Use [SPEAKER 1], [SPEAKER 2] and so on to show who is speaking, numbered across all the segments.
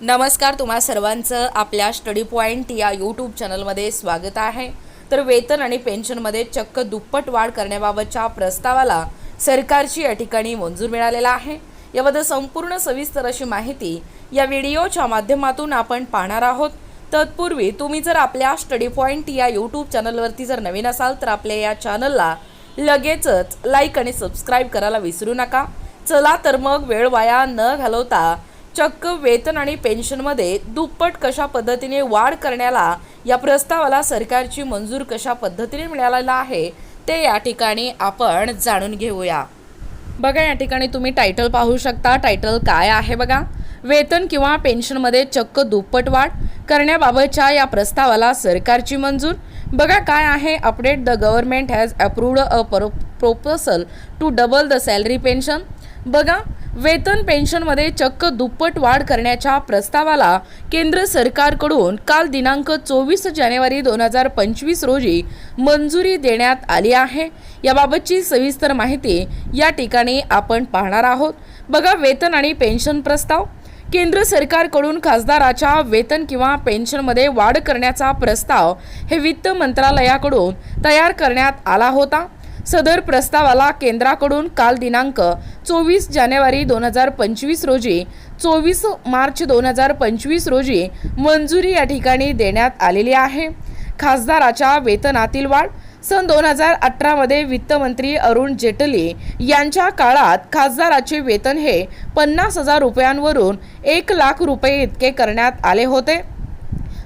[SPEAKER 1] नमस्कार तुम्हा सर्वांचं आपल्या स्टडी पॉईंट या यूट्यूब चॅनलमध्ये स्वागत आहे. तर वेतन आणि पेन्शनमध्ये चक्क दुप्पट वाढ करण्याबाबतच्या प्रस्तावाला सरकारची या ठिकाणी मंजूर मिळालेला आहे. याबद्दल संपूर्ण सविस्तर अशी माहिती या व्हिडिओच्या माध्यमातून आपण पाहणार आहोत. तत्पूर्वी तुम्ही जर आपल्या स्टडी पॉईंट या यूट्यूब चॅनलवरती जर नवीन असाल तर आपल्या या चॅनलला लगेचच लाईक आणि सबस्क्राईब करायला विसरू नका. चला तर मग वेळ वाया न घालवता चक्क वेतन आणि पेन्शनमध्ये दुप्पट कशा पद्धतीने वाढ करण्याला या प्रस्तावाला सरकारची मंजूर कशा पद्धतीने मिळालेला आहे ते या ठिकाणी आपण जाणून घेऊया. बघा या ठिकाणी तुम्ही टायटल पाहू शकता. टायटल काय आहे बघा? वेतन किंवा पेन्शनमध्ये चक्क दुप्पट वाढ करण्याबाबतच्या या प्रस्तावाला सरकारची मंजूर. बघा काय आहे? Update the government has approved a proposal to double the salary pension बघा वेतन पेन्शनमध्ये चक्क दुप्पट वाढ करण्याच्या प्रस्तावाला केंद्र सरकारकडून काल दिनांक चोवीस जानेवारी दोन हजार पंचवीस रोजी मंजुरी देण्यात आली आहे. याबाबतची सविस्तर माहिती या ठिकाणी आपण पाहणार आहोत. बघा वेतन आणि पेन्शन प्रस्ताव. केंद्र सरकारकडून खासदाराच्या वेतन किंवा पेन्शनमध्ये वाढ करण्याचा प्रस्ताव हे वित्त मंत्रालयाकडून तयार करण्यात आला होता. सदर प्रस्तावाला केंद्राकडून काल दिनांक चोवीस जानेवारी दोन हजार पंचवीस रोजी चोवीस मार्च दोन हजार पंचवीस रोजी मंजुरी या ठिकाणी देण्यात आलेली आहे. खासदाराच्या वेतनातील वाढ सन दोन हजार अठरामध्ये वित्तमंत्री अरुण जेटली यांच्या काळात खासदाराचे वेतन हे पन्नास हजार रुपयांवरून एक लाख रुपये इतके करण्यात आले होते.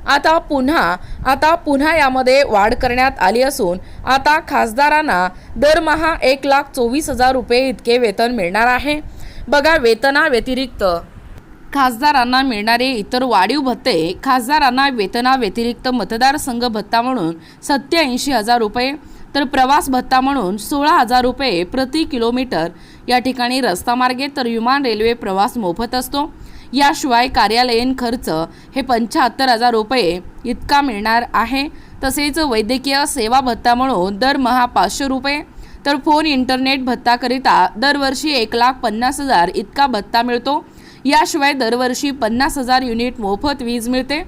[SPEAKER 1] आता पुन्हा आता पुन्हा यामध्ये वाढ करण्यात आली असून आता खासदारांना दरमहा एक लाख चोवीस हजार रुपये इतके वेतन मिळणार आहे. बघा वेतनाव्यतिरिक्त. खासदारांना मिळणारे इतर वाढीव भत्ते खासदारांना वेतनाव्यतिरिक्त मतदारसंघ भत्ता म्हणून सत्याऐंशी हजार रुपये तर प्रवास भत्ता म्हणून सोळा हजार रुपये प्रति किलोमीटर. या ठिकाणी रस्तामार्गे तर विमान रेल्वे प्रवास मोफत असतो. याशिवाय कार्यालयीन खर्च हे पंच्याहत्तर हजार रुपये इतका मिळणार आहे. तसेच वैद्यकीय सेवा भत्ता म्हणून दरमहा पाचशे रुपये. तर फोन इंटरनेट भत्ताकरिता दरवर्षी एक लाख पन्नास हजार इतका भत्ता मिळतो. याशिवाय दरवर्षी पन्नास हजार युनिट मोफत वीज मिळते.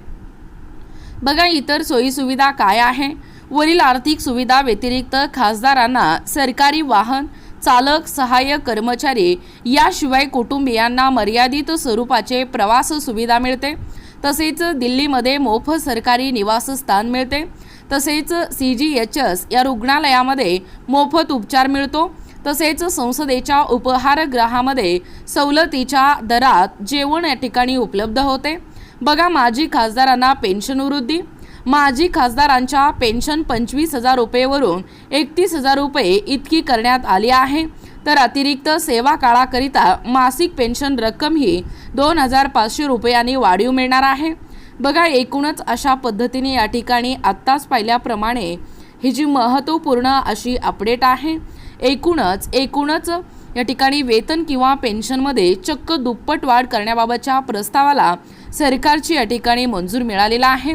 [SPEAKER 1] बघा इतर सोयीसुविधा काय आहे? वरील आर्थिक सुविधा व्यतिरिक्त खासदारांना सरकारी वाहन चालक सहाय्यक कर्मचारी याशिवाय कुटुंबियांना मर्यादित स्वरूपाचे प्रवास सुविधा मिळते. तसेच दिल्लीमध्ये मोफत सरकारी निवासस्थान मिळते. तसेच सी जी एच एस या रुग्णालयामध्ये मोफत उपचार मिळतो. तसेच संसदेच्या उपहारगृहामध्ये सवलतीच्या दरात जेवण या ठिकाणी उपलब्ध होते. बघा माजी खासदारांना पेन्शन वृद्धी माजी खासदारांच्या पेन्शन पंचवीस हजार रुपयेवरून एकतीस हजार रुपये इतकी करण्यात आली आहे. तर अतिरिक्त सेवा काळाकरिता मासिक पेन्शन रक्कम ही दोन हजार पाचशे रुपयांनी वाढीव मिळणार आहे. बघा एकूणच अशा पद्धतीने या ठिकाणी आत्ताच पाहिल्याप्रमाणे ही जी महत्त्वपूर्ण अशी अपडेट आहे. एकूणच एकूणच या ठिकाणी वेतन किंवा पेन्शनमध्ये चक्क दुप्पट वाढ करण्याबाबतच्या प्रस्तावाला सरकारची या ठिकाणी मंजूर मिळालेला आहे.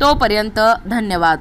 [SPEAKER 1] तोपर्यंत धन्यवाद.